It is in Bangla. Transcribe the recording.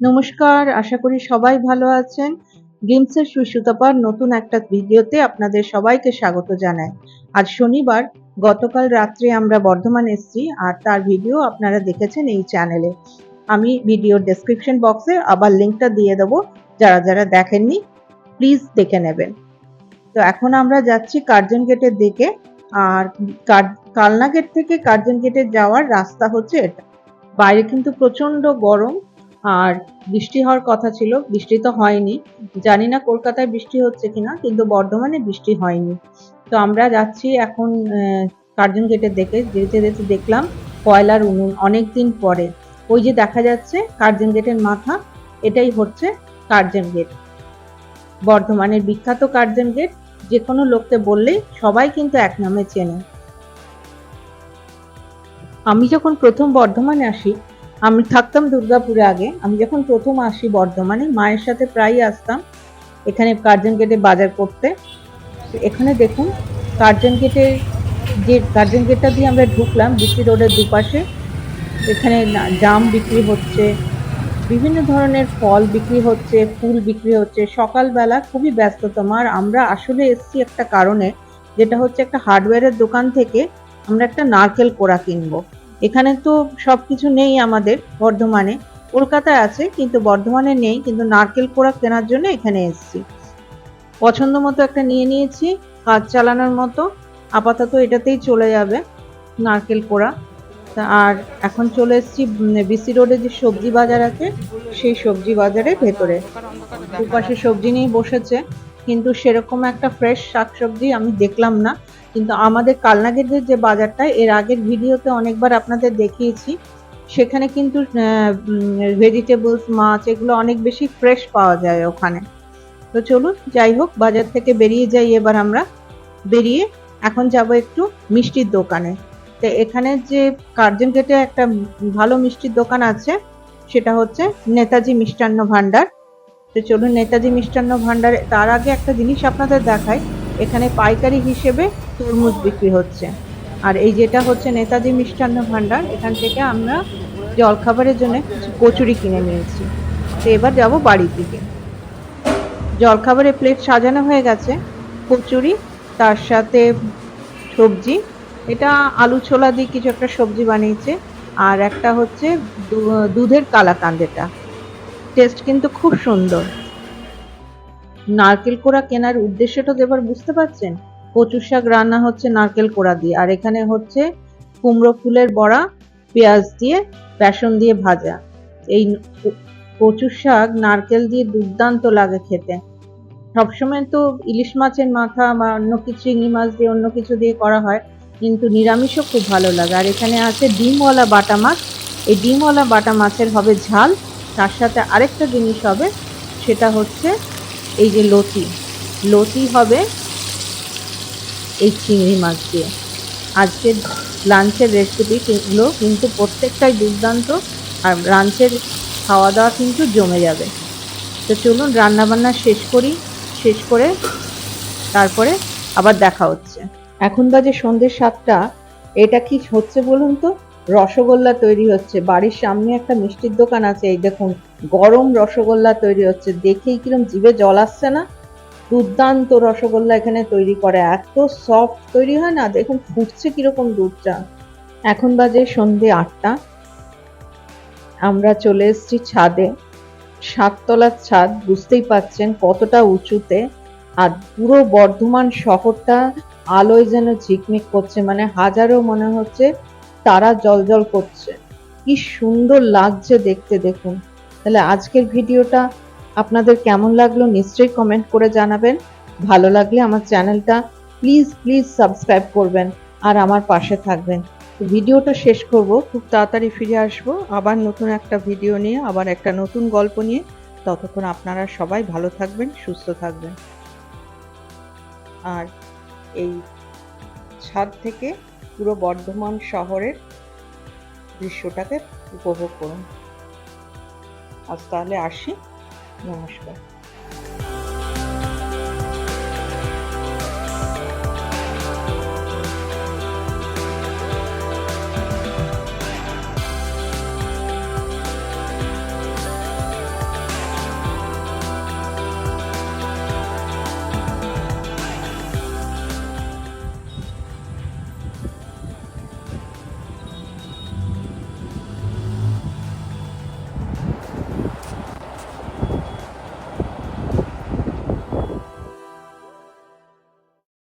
নমস্কার, আশা করি সবাই ভালো আছেন। গেমসের সুসুতাপার নতুন একটা ভিডিওতে আপনাদের সবাইকে স্বাগত জানাই। আজ শনিবার, গতকাল রাত্রে আমরা বর্ধমান এসেছি আর তার ভিডিও আপনারা দেখেছেন এই চ্যানেলে। আমি ভিডিওর ডেসক্রিপশন বক্সে আবার লিঙ্কটা দিয়ে দেবো, যারা যারা দেখেননি প্লিজ দেখে নেবেন। তো এখন আমরা যাচ্ছি কার্জন গেটের দিকে, আর কালনা গেট থেকে কার্জন গেটে যাওয়ার রাস্তা হচ্ছে এটা। বাইরে কিন্তু প্রচণ্ড গরম আর বৃষ্টি হওয়ার কথা ছিল, বৃষ্টি তো হয়নি। জানি না কলকাতায় বৃষ্টি হচ্ছে কিনা, কিন্তু বর্ধমানে বৃষ্টি হয়নি। তো আমরা যাচ্ছি এখন কার্জন গেটের দিকে, যেতে যেতে দেখলাম কয়লার উনুন অনেক দিন পরে। ওই যে দেখা যাচ্ছে কার্জন গেটের মাথা, এটাই হচ্ছে কার্জন গেট। বর্ধমানের বিখ্যাত কার্জন গেট যে কোনো লোককে বললেই সবাই কিন্তু এক নামে চেনে। আমি যখন প্রথম বর্ধমানে আসি আমি থাকতাম দুর্গাপুরে আগে। আমি যখন প্রথম আসি বর্ধমানে, মায়ের সাথে প্রায়ই আসতাম এখানে কার্জন গেটে বাজার করতে। এখানে দেখুন কার্জন গেটে যে কার্জন গেটটা দিয়ে আমরা ঢুকলাম বিসি রোডের দুপাশে। এখানে জাম বিক্রি হচ্ছে, বিভিন্ন ধরনের ফল বিক্রি হচ্ছে, ফুল বিক্রি হচ্ছে। সকালবেলা খুবই ব্যস্ততম। আর আমরা আসলে এসছি একটা কারণে, যেটা হচ্ছে একটা হার্ডওয়্যারের দোকান থেকে আমরা একটা নারকেল কোড়া কিনবো। এখানে তো সব কিছু নেই আমাদের বর্ধমানে। কলকাতায় আছে, কিন্তু বর্ধমানে নেই, কিন্তু নারকেল কোড়া কেনার জন্য এখানে এসেছি। পছন্দ মতো একটা নিয়ে নিয়েছি, কাজ চালানোর মতো। আপাতত এটাতেই চলে যাবে নারকেল কোড়া আর এখন চলে এসেছি বিসি রোডে যে সবজি বাজার আছে, সেই সবজি বাজারের ভেতরে। দুপাশে সবজি নিয়ে বসেছে। কিন্তু সেরকম একটা ফ্রেশ শাকসবজি আমি দেখলাম না। কিন্তু আমাদের কালনাগের যে বাজারটা, এর আগের ভিডিওতে অনেকবার আপনাদের দেখিয়েছি। সেখানে কিন্তু ভেজিটেবলস মাছ, এগুলো অনেক বেশি ফ্রেশ পাওয়া যায় ওখানে। তো চলুন, যাই হোক, বাজার থেকে বেরিয়ে যাই এবার আমরা। বেরিয়ে এখন যাব একটু মিষ্টির দোকানে। তো এখানে যে কার্জন গেটে একটা ভালো মিষ্টির দোকান আছে, সেটা হচ্ছে নেতাজি মিষ্টান্ন ভাণ্ডার তো চলুন নেতাজি মিষ্টান্ন ভাণ্ডারে তার আগে একটা জিনিস আপনাদের দেখায় এখানে পাইকারি হিসেবে তরমুজ বিক্রি হচ্ছে। আর এই যেটা হচ্ছে নেতাজি মিষ্টান্ন ভাণ্ডার এখান থেকে আমরা জলখাবারের জন্য কিছু কচুরি কিনে নিয়েছি। তো এবার যাব বাড়ির দিকে। জলখাবারের প্লেট সাজানো হয়ে গেছে, কচুরি, তার সাথে সবজি। এটা আলু ছোলা দিয়ে কিছু একটা সবজি বানিয়েছে, আর একটা হচ্ছে দুধের কালাকান্দ এটা। টেস্ট কিন্তু খুব সুন্দর। নারকেল কোড়া কেনার উদ্দেশ্যটা এবার বুঝতে পারছেন? কচু শাক রান্না হচ্ছে নারকেল কোড়া দিয়ে, আর এখানে হচ্ছে কুমড়ো ফুলের বড়া, পেঁয়াজ দিয়ে, বেসন দিয়ে ভাজা। এই কচুর শাক নারকেল দিয়ে দুর্দান্ত লাগে খেতে। সবসময় তো ইলিশ মাছের মাথা বা অন্য কিছু, চিংড়ি মাছ দিয়ে অন্য কিছু দিয়ে করা হয়, কিন্তু নিরামিষও খুব ভালো লাগে। আর এখানে আছে ডিমওয়ালা বাটা মাছ। এই ডিমওয়ালা বাটা মাছের হবে ঝাল তার সাথে আরেকটা জিনিস হবে, সেটা হচ্ছে এই যে লতি। লতি হবে এই চিংড়ি মাছ দিয়ে। আজকের লাঞ্চের রেসিপিগুলো কিন্তু প্রত্যেকটাই দুর্দান্ত, আর লাঞ্চের খাওয়া দাওয়া কিন্তু জমে যাবে। তো চলুন রান্নাবান্না শেষ করি, শেষ করে তারপরে আবার দেখা হচ্ছে। এখন বাজে সন্ধ্যে সাতটা, এটা কি হচ্ছে বলুন তো? রসগোল্লা তৈরি হচ্ছে। বাড়ির সামনে একটা মিষ্টির দোকান আছে, এই দেখুন, গরম রসগোল্লা তৈরি হচ্ছে। দেখেই কিরম জিভে জল আসছে না? দুর্দান্ত রসগোল্লা এখানে তৈরি করে। এত সফট তৈরি হয় না? দেখুন, ফুটছে কীরকম দুধটা। এখন বাজে সন্ধে আটটা। আমরা চলে এসেছি ছাদে। সাততলার ছাদ, বুঝতেই পাচ্ছেন কতটা উঁচুতে। আর পুরো বর্ধমান শহরটা আলোয় যেন ঝিকমিক করছে। মানে হাজারো মনে হচ্ছে তারা জল করছে। কি সুন্দর লাগছে দেখতে দেখুন। তাহলে আজকের ভিডিওটা আপনাদের কেমন লাগল নিশ্চয়ই কমেন্ট করে জানাবেন। ভালো লাগলে আমার চ্যানেলটা প্লিজ প্লিজ সাবস্ক্রাইব করবেন আর আমার পাশে থাকবেন। ভিডিওটা শেষ করব, খুব তাড়াতাড়ি ফিরে আসব। আবার নতুন একটা ভিডিও নিয়ে, আবার একটা নতুন গল্প নিয়ে। ততক্ষণ আপনারা সবাই ভালো থাকবেন, সুস্থ থাকবেন। আর এই ছাদ থেকে পুরো বর্ধমান শহরের দৃশ্যটাকে উপভোগ করুন। আজ তাহলে আসি। নমস্কার।